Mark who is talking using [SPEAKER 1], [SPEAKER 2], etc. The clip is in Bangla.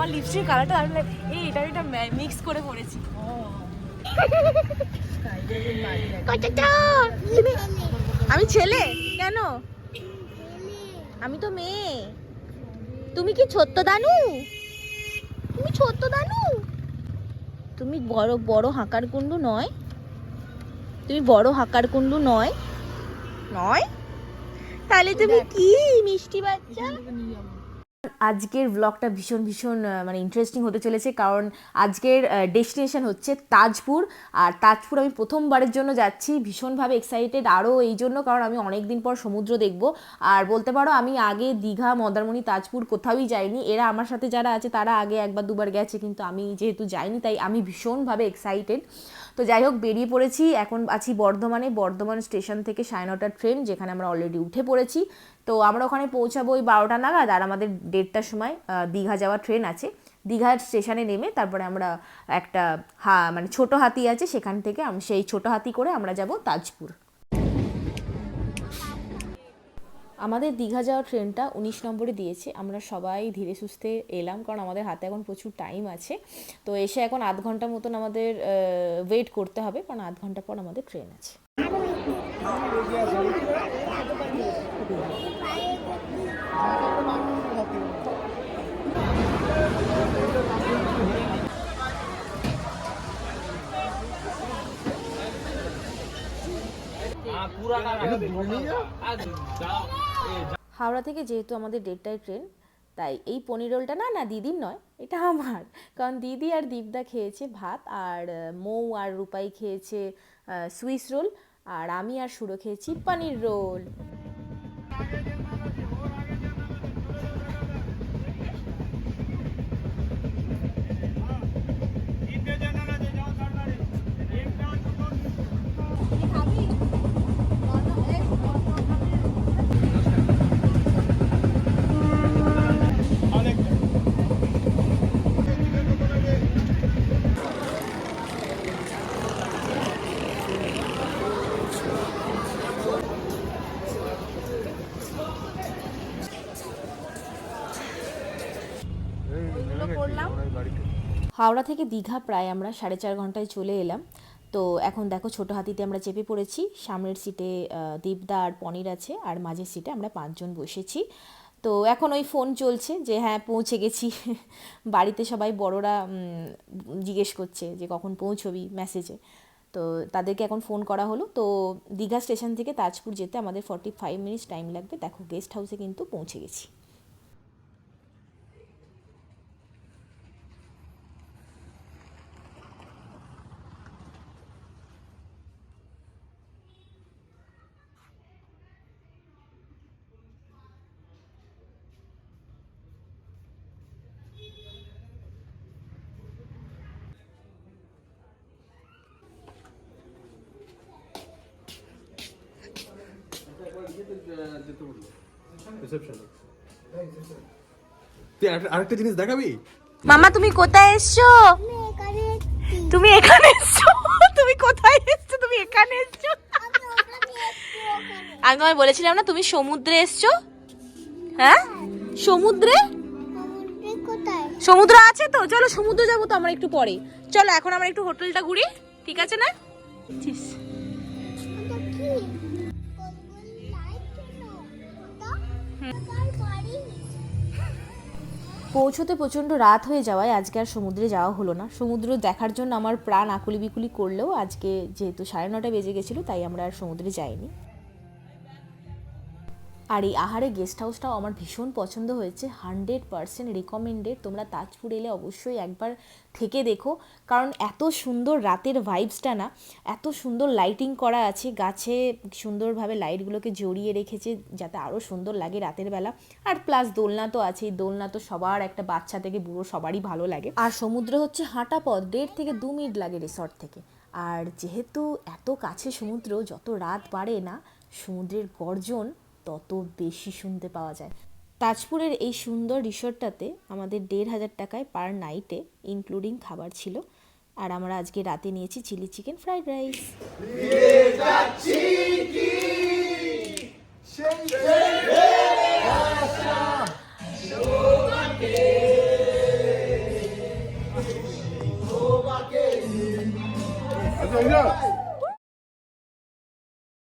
[SPEAKER 1] আমার লিপস্টিক কালারটা লাগে এই এটা এটা মিক্স করে পরেছি আমি ছেলে? কেন? আমি তো মেয়ে। তুমি কি ছোট্ট দানু? তুমি ছোট্ট দানু? তুমি বড় বড় হাঁকার কুণ্ডু নয়। তুমি বড় হাঁকার কুণ্ডু নয়। নয়? তাহলে তুমি কি মিষ্টি বাচ্চা? আজকের ব্লগটা ভীষণ ভীষণ মানে ইন্টারেস্টিং হতে চলেছে। কারণ আজকের ডেস্টিনেশন হচ্ছে তাজপুর। আর তাজপুর আমি প্রথমবারের জন্য যাচ্ছি। ভীষণভাবে এক্সাইটেড আরও এই জন্য, কারণ আমি অনেক দিন পর সমুদ্র দেখব। আর বলতে পারো, আমি আগে দীঘা, মন্দারমণি, তাজপুর কোথাওই যাইনি। এরা আমার সাথে যারা আছে, তারা আগে একবার, দুবার গেছে, কিন্তু আমি যেহেতু যাইনি, তাই আমি ভীষণভাবে এক্সাইটেড তো যাই হোক, বেরিয়ে পড়েছি। এখন আছি বর্ধমানে। বর্ধমান স্টেশন থেকে সাড়ে নটার ট্রেন যেখানে আমরা অলরেডি উঠে পড়েছি। তো আমরা ওখানে পৌঁছাবো ওই বারোটা নাগাদ, আর আমাদের দেড়টার সময় দীঘা যাওয়ার ট্রেন আছে। দীঘার স্টেশনে নেমে তারপরে আমরা একটা হা মানে ছোট হাতি আছে সেখান থেকে সেই ছোট হাতি করে আমরা যাব তাজপুর। আমাদের দীঘা যাওয়ার ট্রেনটা উনিশ নম্বরে দিয়েছে। আমরা সবাই ধীরে সুস্থে এলাম, কারণ আমাদের হাতে এখন প্রচুর টাইম আছে। তো এসে এখন আধ ঘণ্টা মতন আমাদের ওয়েট করতে হবে, কারণ আধ ঘণ্টা পর আমাদের ট্রেন আছে। হাওড়া থেকে যেহেতু আমাদের দেড়টায় ট্রেন, তাই এই পনির রোলটা না না, দিদির নয়, এটা আমার। কারণ দিদি আর দীপদা খেয়েছে ভাত, আর মৌ আর রূপাই খেয়েছে সুইস রোল, আর আমি আর সুরো খেয়েছি পনির রোল। आगे दिन में ना जी हो रहा হাওড়া থেকে দীঘা প্রায় আমরা সাড়ে চার ঘন্টায় চলে এলাম। তো এখন দেখো ছোট হাতিতে আমরা চেপে পড়েছি। সামনের সিটে দীপদা আর পনির আছে আর মাঝের সিটে আমরা পাঁচজন বসেছি। তো এখন ওই ফোন চলছে যে হ্যাঁ পৌঁছে গেছি। বাড়িতে সবাই বড়রা জিজ্ঞেস করছে যে কখন পৌঁছবি মেসেজে তো তাদেরকে এখন ফোন করা হলো। তো দীঘা স্টেশন থেকে তাজপুর যেতে আমাদের ফর্টি ফাইভ মিনিটস টাইম লাগবে। দেখো গেস্ট হাউসে কিন্তু পৌঁছে গেছি।
[SPEAKER 2] তুই আরেকটা- আরেকটা জিনিস দেখাবি?
[SPEAKER 1] মামা তুমি কোথায় এসছো? তুমি এখানে এসছো? তুমি কোথায় এসছো? তুমি এখানে এসছো? আমি তোমায় বলেছিলাম না তুমি সমুদ্রে এসছো? হ্যাঁ? সমুদ্রে? সমুদ্র আছে তো। চলো সমুদ্র যাব তো আমরা একটু পরে। চলো এখন আমরা একটু হোটেলটা ঘুরি ঠিক আছে না? পৌঁছতে প্রচণ্ড রাত হয়ে যাওয়ায় আজকে আর সমুদ্রে যাওয়া হলো না। সমুদ্র দেখার জন্য আমার প্রাণ আকুলি বিকুলি করলেও আজকে যেহেতু সাড়ে নটা বেজে গেছিল, তাই আমরা আর সমুদ্রে যাইনি। আর এই আহারে গেস্ট হাউসটাও আমার ভীষণ পছন্দ হয়েছে হান্ড্রেড পারসেন্ট রিকমেন্ডেড তোমরা তাজপুর এলে অবশ্যই একবার থেকে দেখো। কারণ এত সুন্দর রাতের ভাইবসটা না, এত সুন্দর লাইটিং করা আছে, গাছে সুন্দরভাবে লাইটগুলোকে জড়িয়ে রেখেছে, যাতে আরও সুন্দর লাগে রাতের বেলা। আর প্লাস দোলনা তো আছেই, দোলনা তো সবার একটা বাচ্চা থেকে বুড়ো সবারই ভালো লাগে। আর সমুদ্র হচ্ছে হাঁটা পথ, দেড় থেকে দু মিনিট লাগে রিসর্ট থেকে। আর যেহেতু এত কাছে সমুদ্র, যত রাত বাড়ে না, সমুদ্রের গর্জন তত বেশি শুনতে পাওয়া যায়। তাজপুরের এই সুন্দর রিসর্টটাতে আমাদের দেড় হাজার টাকায় পার নাইটে ইনক্লুডিং খাবার ছিল। আর আমরা আজকে রাতে নিয়েছি চিলি চিকেন ফ্রাইড রাইস।
[SPEAKER 2] আচ্ছা, Yeah.